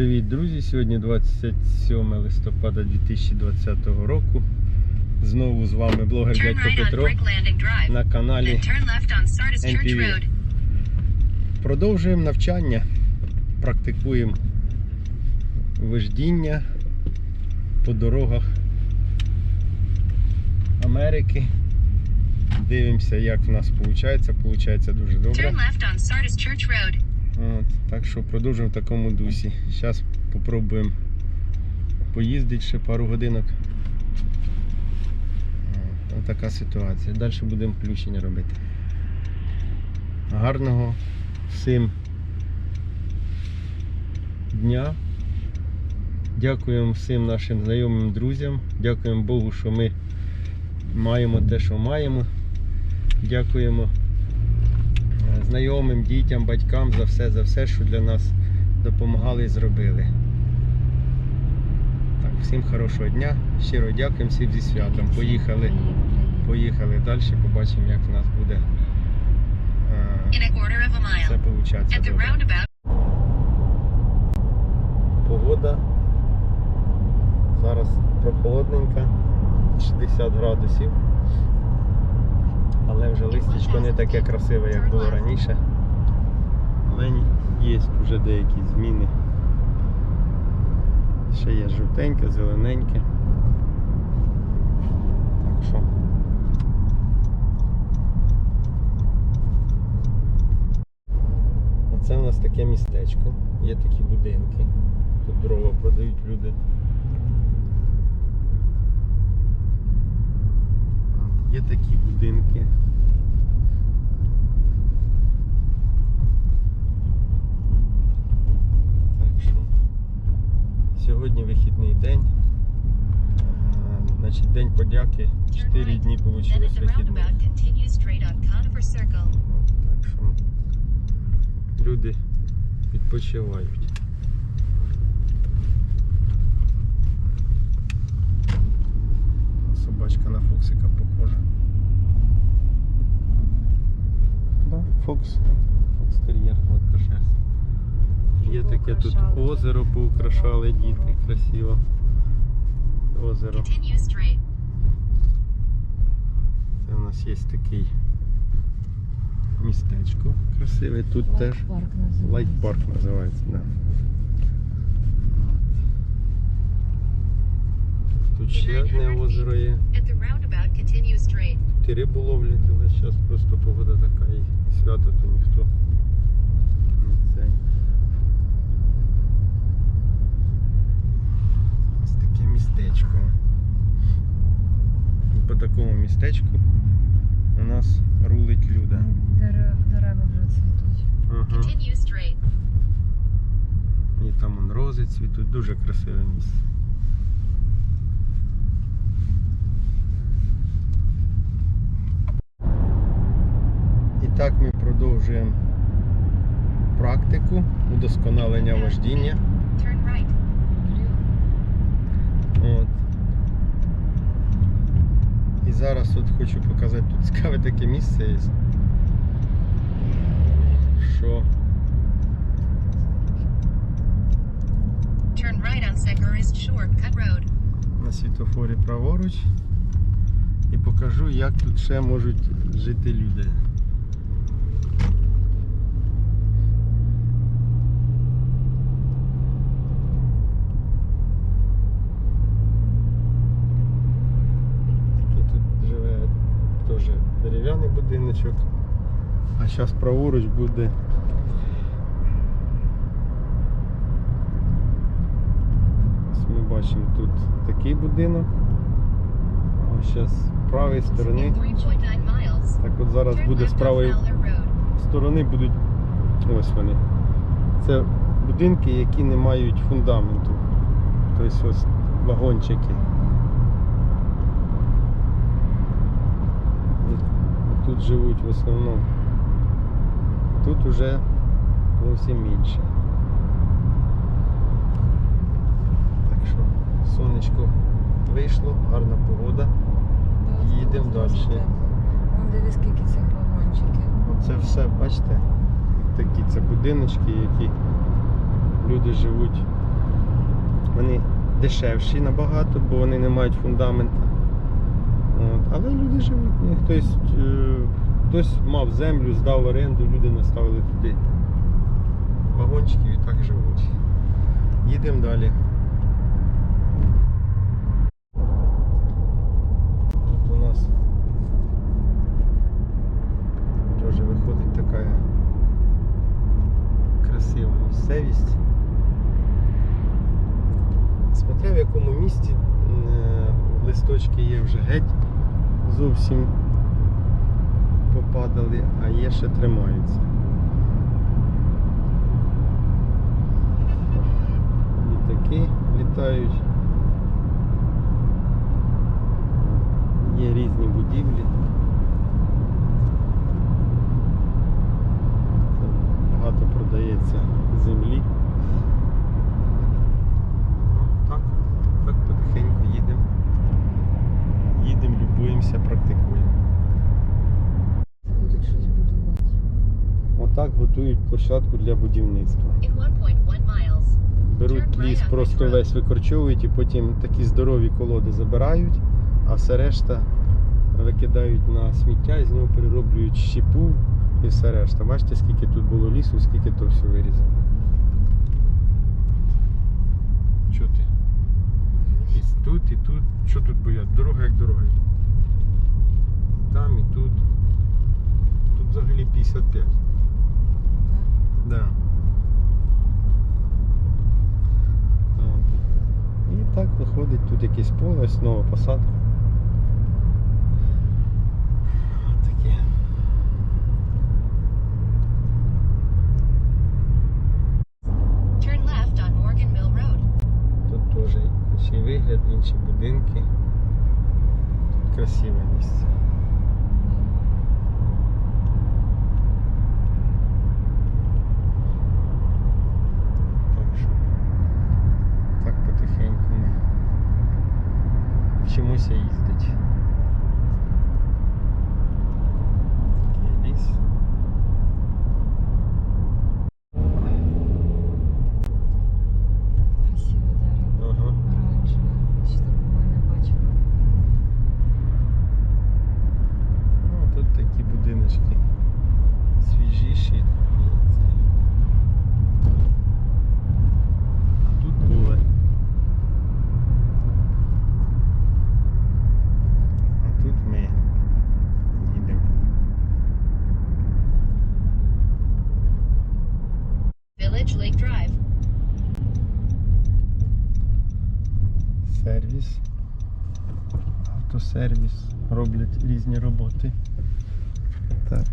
Привіт, друзі! Сьогодні 27 листопада 2020 року. Знову з вами блогер Дядько Петро на каналі. NPV. Продовжуємо навчання, практикуємо вождіння по дорогах Америки. Дивимося, як в нас виходить. Получається дуже добре. От, так що продовжуємо в такому дусі. Зараз спробуємо поїздити ще пару годинок. От, така ситуація. Далі будемо включення робити. Гарного всім дня. Дякуємо всім нашим знайомим друзям. Дякуємо Богу, що ми маємо те, що маємо. Дякуємо знайомим, дітям, батькам за все, за все, що для нас допомагали і зробили. Так, всім хорошого дня. Щиро дякуємо всім зі святом. Поїхали, поїхали далі, побачимо, як в нас буде е, все получатися. Погода. Зараз прохолодненька, 60 градусів. Листячко не таке красиве, як було раніше. Але є вже деякі зміни. Ще є жовтеньке, зелененьке. Так що. Оце у нас таке містечко. Є такі будинки. Тут дрова продають люди. Є такі будинки. Так що сьогодні вихідний день. Е, Значить, день подяки. 4 дні the вихідних. Так що люди відпочивають. Собачка на Фоксика похожа. Да, Фокс. Фокс тер'єр гладкошерсть. Є таке тут озеро поукрашали діти, красиво. Озеро. Це у нас є такий містечко красиве. Тут теж. парк називається. Лайт парк називається, да. Тут ще одне озеро є. Тут рибу ловлять, але зараз просто погода така і свято, то ніхто не цей. Ось таке містечко. І по такому містечку у нас рулить люда. Дерева, вже цвітуть. Ага. Continue straight. І там он рози цвітуть, дуже красиве місце. І так ми продовжуємо практику удосконалення вождіння. От. І зараз от хочу показати тут цікаве таке місце є. Що Turn right on Secorist Shortcut Road. на світофорі праворуч і покажу, як тут ще можуть жити люди. Такий тут живе теж дерев'яний будиночок, а зараз праворуч буде Ось ми бачимо тут такий будинок. А ось зараз з правої сторони. In 3.9 miles. Так от зараз буде з правої сторони будуть. Ось вони. Це будинки, які не мають фундаменту. Тобто ось вагончики. І Тут живуть в основному. Тут уже зовсім інше. Так що сонечко вийшло, гарна погода. Їдемо далі. Дивись, скільки цих вагончиків. Оце все, бачите, такі це будиночки, які люди живуть Вони дешевші набагато, бо вони не мають фундамента. От. Але люди живуть. Хтось, е, хтось мав землю, здав в оренду, люди наставили туди вагончиків і так живуть. Їдемо далі. Тут у нас теж виходить така красива місцевість. Смотря в якому місті е, листочки є вже геть зовсім попадали, а є ще тримаються. Літаки літають. Є різні будівлі. Це багато продається землі. Ну, Так, так потихеньку їдемо. Їдемо, любуємося, практикуємо. Будуть щось будувати. Отак готують площадку для будівництва. In 1.1 miles. Беруть ліс, просто весь викорчовують і потім такі здорові колоди забирають, а все решта викидають на сміття і з нього перероблюють щепу і все решта. Бачите, скільки тут було лісу, скільки то все вирізано. Чути? І тут, і тут. Що тут боять? Дорога як дорога. Там і тут. Тут взагалі 55. Да. От. І так виходить тут якесь поле, нова посадка. Таке. Turn left on Morgan Mill Road. Тут теж інший вигляд, інші будинки. Тут красиве місце. боюся їздити. Village Lake Drive. Сервіс. Автосервіс. Роблять різні роботи. Так.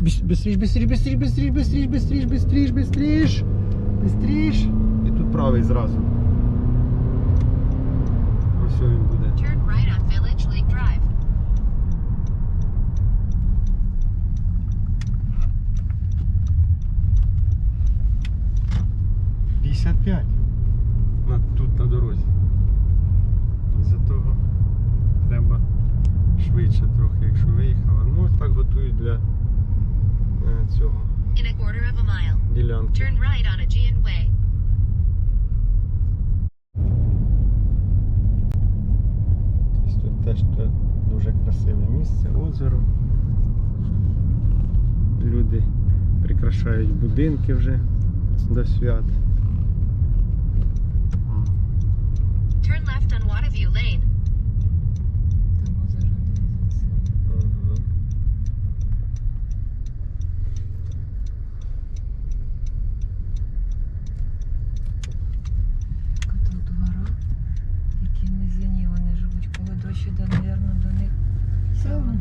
Бістріж, бістріж, бістріж, бістріж, бістріж, бістріж, бістріж, бістріж. Бістріж. І тут правий зразу. Ось він буде. працюють для е, цього ділянки. Тут теж дуже красиве місце, озеро. Люди прикрашають будинки вже до свят. Turn left on Waterview Lane.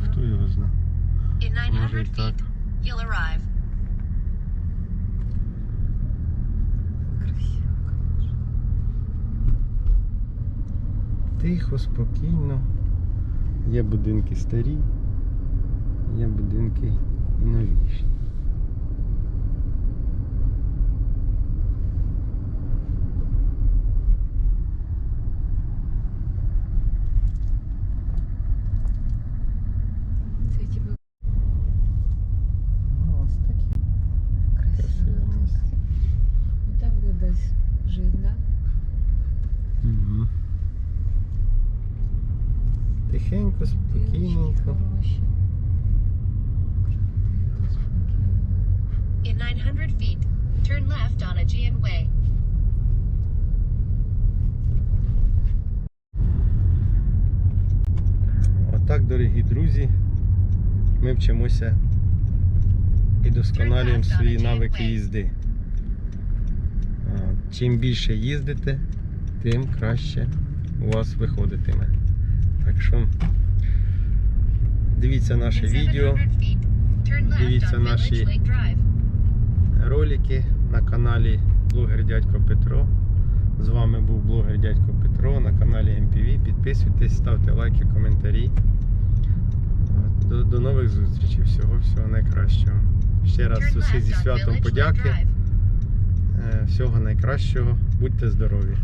Хто його знає. Може і так. Тихо, спокійно. Є будинки старі, є будинки і новіші. Це типу Ну, Ось такі красиво красиві тут. місця. Ну там буде десь жити, да? Тихенько, спокійненько. In 900 feet, turn left on Aegean Way. Отак, дорогі друзі, ми вчимося і досконалюємо свої навики їзди. Чим більше їздите, тим краще у вас виходитиме. Так що дивіться наше відео, 700 feet, turn left Дивіться наші ролики на каналі Блогер Дядько Петро. З вами був блогер Дядько Петро на каналі MPV. Підписуйтесь, ставте лайки, коментарі. До, до нових зустрічей. Всього всього найкращого. Ще раз усі зі святом подяки. Е, Всього найкращого. Будьте здорові!